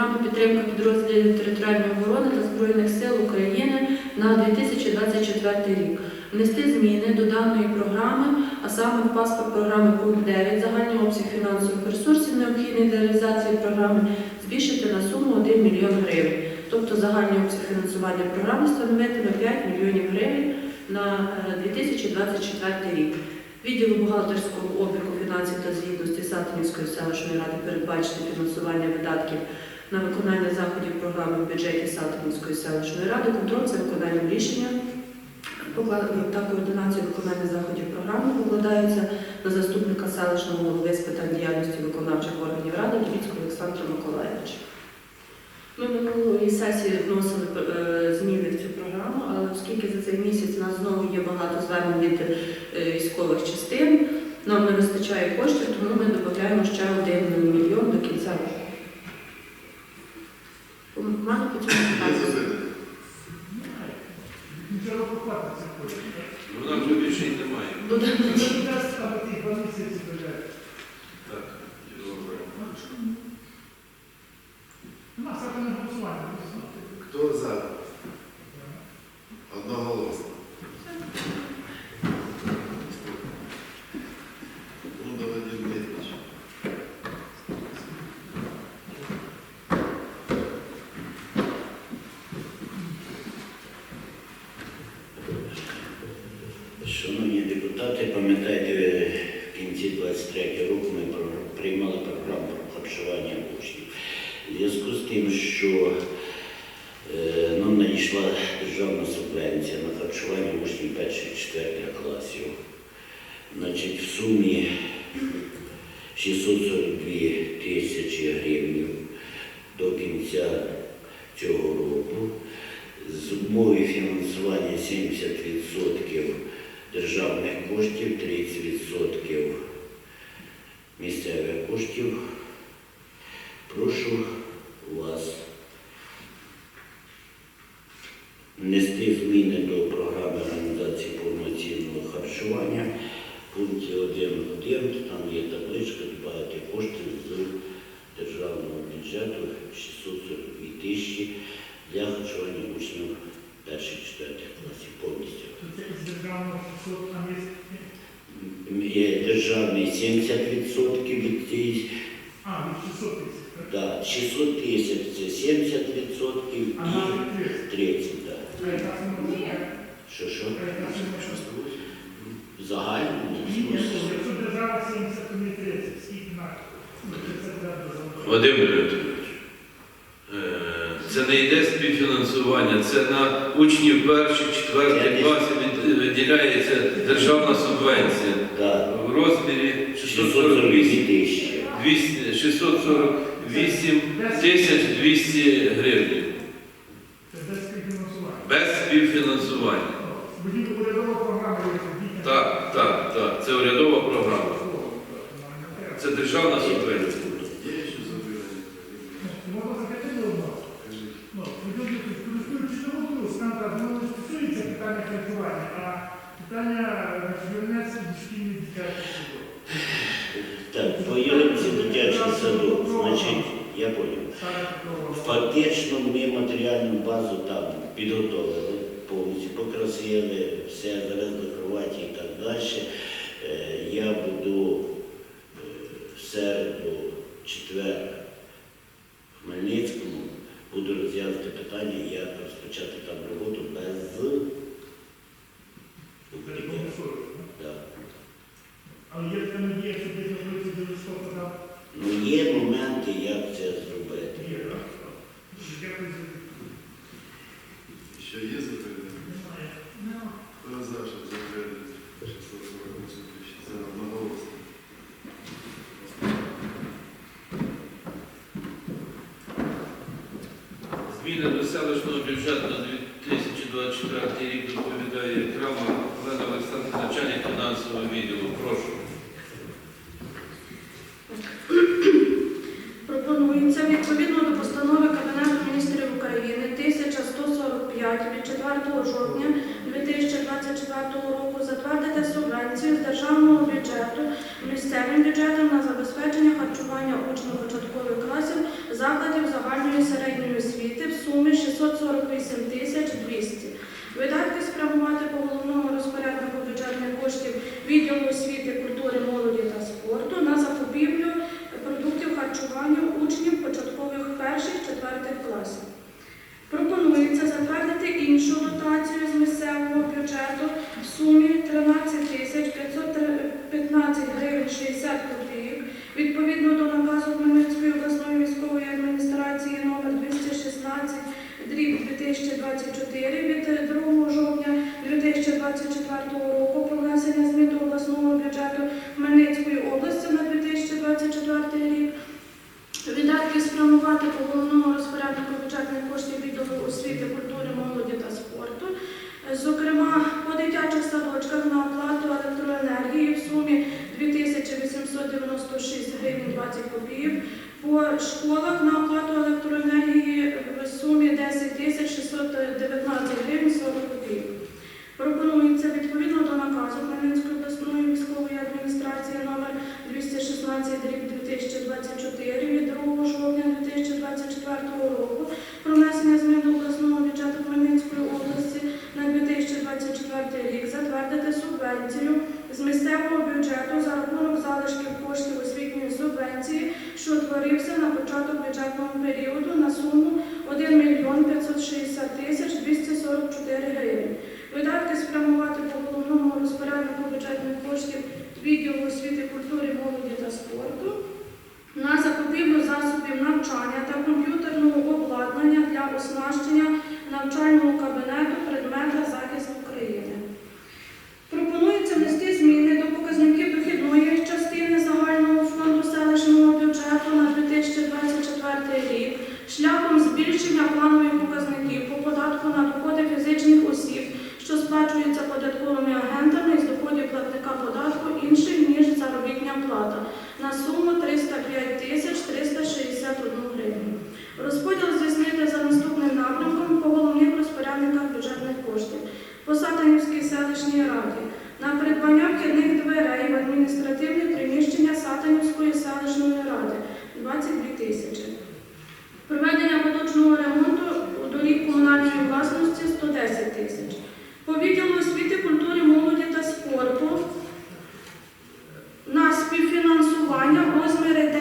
програми підтримки підрозділів територіальної оборони та Збройних сил України на 2024 рік. Внести зміни до даної програми, а саме в паспорт програми пункт 9 загальний обсяг фінансових ресурсів, необхідний для реалізації програми, збільшити на суму 1 мільйон гривень. Тобто загальний обсяг фінансування програми становитиме 5 мільйонів гривень на е, 2024 рік. Відділу бухгалтерського обліку фінансів та звітності Сатинівської селищної ради передбачити фінансування видатків на виконання заходів програми в бюджеті Сатинівської селищної ради, контроль за виконанням рішення та координацію виконання заходів програми покладаються на заступника селищного голови з питань діяльності виконавчих органів ради Львівського Олександра Миколаївича. Ми минулої сесії вносили е, зміни в цю програму, але оскільки за цей місяць у нас знову є багато звернень від е, військових частин, нам не вистачає коштів, тому ми додаємо ще один мільйон до кінця року. У мене по цьому питання. Нічого покладеться. Ну, нам вже більше й немає. Буде Це дасть саме ті два місяці бюджет. Так, добре. Нема саме не голосування. Хто за? Одноголосно. Ну, Владимир Дмитрович. Шановні депутати, пам'ятаєте, ви в кінці 23 року ми про- приймали програму про харчування учнів. В зв'язку з тим, що е, нам державна субвенція на харчування учнів 1-4 класів, значить, в сумі 642 тисячі гривень до кінця цього року. З умови фінансування 70% державних коштів, 30% місцевих коштів. Прошу вас внести зміни до програми організації повноцінного харчування. Пункті 1.1 там є табличка, додати кошти з державного бюджету 642 тисячі для харчування учнів перших четвертих класів повністю. Державний 70% від цієї, 600 тисяч. да, 600 тисяч це 70% А нам і 30. 30, да. А яка сума буде? Що, що? Загальному? Ні, Якщо держава 70, то не 30. Скільки на? Ну, 30 держава. Вадим Дмитрович, е, це не йде співфінансування, це на учнів перших, четвертих класів від- виділяється державна субвенція Да, в розмірі 642 648 тисячі. 200 648 тисяч 200 гривень. Без співфінансування. Так, так, так. Це урядова програма. Це державна субвенція. Питання харчування, а питання юнець дошкільних дитячих садок. Так, по Єлипці дитячий садок, значить, я понял. Фактично ми матеріальну базу там підготовили, повністю покрасили, все, завезли кроваті і так далі. Е, Я буду е, в середу, четвер в Хмельницькому, буду розв'язати питання, як розпочати там роботу без укриття. Тимчасові, ну. Да. Але є така надія, що десь на вулиці до листопада Ну, є моменти, як це зробити. є, так? Дякую за Ще є запитання? Немає. Хто за, щоб затвердити 648 тисяч? За одноголосно. Зміни до селищного бюджету на 2024 рік доповідає Крама Олена Олександр, начальник фінансового відділу. Прошу. гривень 60 копійок. Відповідно до наказу Хмельницької обласної військової адміністрації номер 216 дріб 2024 від 2 жовтня 2024 року про внесення змін до обласного бюджету Хмельницького повторився на початок бюджетного періоду на суму 1 мільйон 560 тисяч 244 гривень. Видатки спрямувати по головному розпоряднику бюджетних коштів відділу освіти, культури, молоді та спорту на закупівлю засобів навчання та комп'ютерного обладнання для оснащення навчального кабінету предмета за. фінансування в розмірі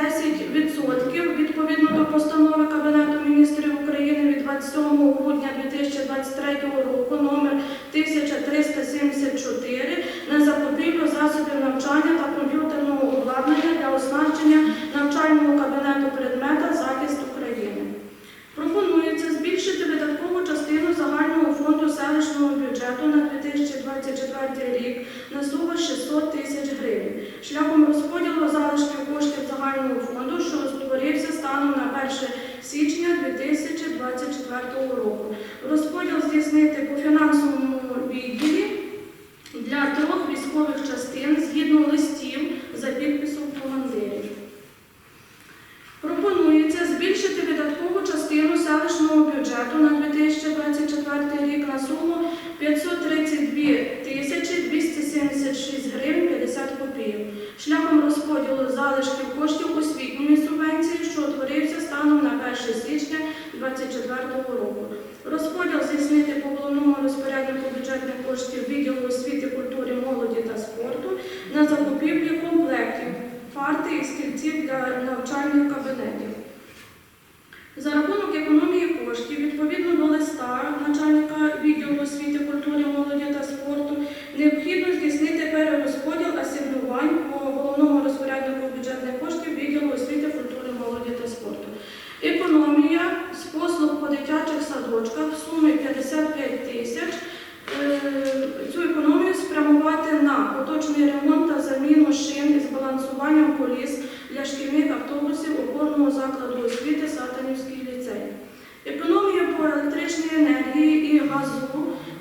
10% відповідно до постанови Кабінету міністрів України від 27 грудня 2023 року. 600 тисяч гривень шляхом розподілу залишків коштів загального фонду, що створився станом на 1 січня 2024 року. Розподіл здійснити по фінансовому відділі для трьох військових частин згідно листів. закладу освіти Сатанівський ліцей. Економія по електричній енергії і газу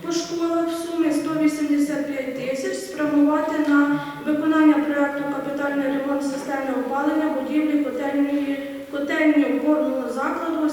по школах в сумі 185 тисяч спрямувати на виконання проєкту капітальний ремонт системи опалення будівлі котельні опорного закладу.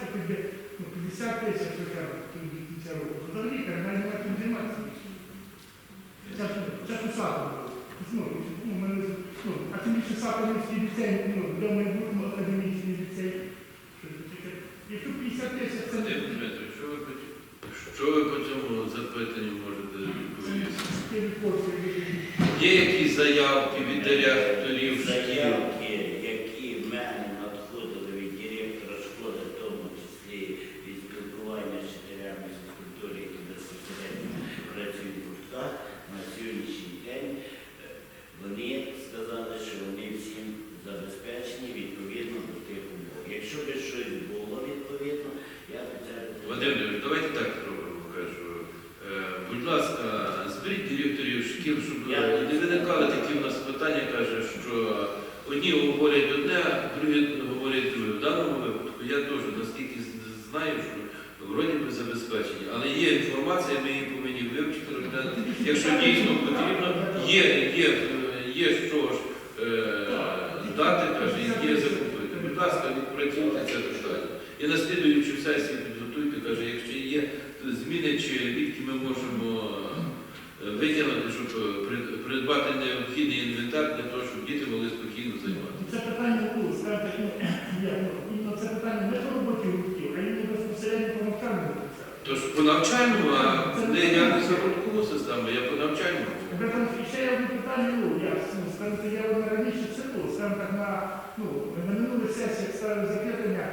Передбачити, тоді, ну, 50 тисяч, хоча б, до кінця року. Взагалі, навіть немає чим займатися. Це у Сатану. Ну, ну, ну, а тим більше Сатанівський дітей, ну, вдома і академічний ліцей. Що це таке? Якщо 50 тисяч, це не Вадим Дмитрович, що ви по- що ви по цьому запитанню можете відповісти? Це відпорти, Є якісь заявки від директорів шкіл? Заявки, які в мене надходили від директора школи, в тому числі від спілкування з вчителями з фізкультури, які безпосередньо працюють в гуртках, на сьогоднішній день е, вони сказали, що вони всім забезпечені відповідно до тих умов. Якщо би щось було відповідно, я б це Вадим Дмитрович, давайте так зробимо, кажу. Е, Будь ласка, зберіть директорів шкіл, щоб Я- е, не виникали такі в нас питання, каже, що одні говорять одне, другі говорять друге. В даному випадку я теж наскільки з- знаю, що вроді би забезпечені. Але є інформація, ми її повинні вивчити, розглянути. Якщо дійсно потрібно, є, є, є що ж е, дати, каже, є закупити. Будь ласка, відпрацюйте це питання. І на слідуючу сесію підготуйте, каже, якщо є зміни чи відки ми можемо е, витягнути, щоб придбати необхідний інвентар для того, щоб діти могли спокійно займатися. Це питання було, скажімо ну, ну, це питання не по роботі гуртків, а іменно безпосередньо по навчальному. Тож по навчальному, а не я не за систему, я тому, і ще є одне питання, ну, я, ну, скажімо, я одне раніше це було, скажімо так, на, ну, на минулій сесії ставив запитання,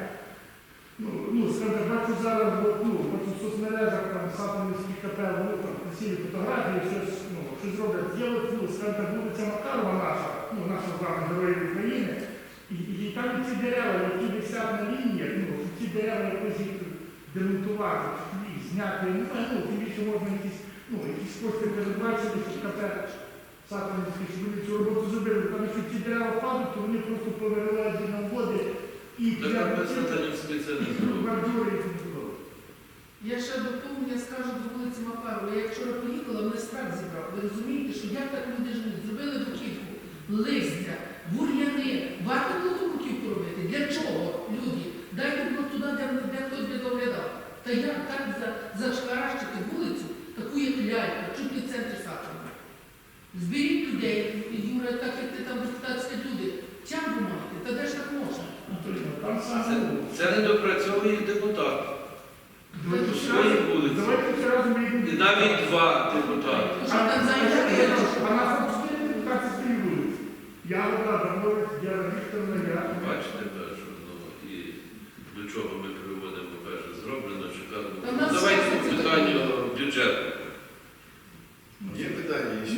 ну, ну, так, бачу зараз, бо, ну, бачу в соцмережах, там, Сатанівський капел, ну, там, красиві фотографії, щось, ну, щось роблять. Є от, ну, скажімо так, вулиця Макарова наша, ну, наша з Героїв України, і, і, там ці дерева, які висять на лініях, ну, ці дерева якось їх демонтувати, зняти, ну, ну, тим більше можна якісь, ну, якісь кошти передбачити, щоб капел Сатанівський, щоб вони цю роботу зробили, тому що ці дерева падають, то вони просто повиривають на води, і і подобне. Я ще доповнення скажу до вулиці Макарова. Я вчора поїхала, мене страх зібрав. Ви розумієте, що як так люди живуть? Зробили буківку, листя, бур'яни. Варто було ту буківку робити? Для чого, люди? Дайте було туди, де, де хтось не доглядав. Та як так за, зашкаращити так як ти там депутатські люди. Тягу мати, та де ж так можна? Там Це, саме. це не допрацьовує депутат. Разом- вулиці. Давайте всі разом. І навіть два депутати. Тому там зайняти. А нас там чотири депутати з тієї вулиці. Я одна, Дамовець, Діана Вікторовна, я. Бачите, кажу, ну і до чого ми приводимо, каже, зроблено, нас Давайте по бюджету. Є питання ще?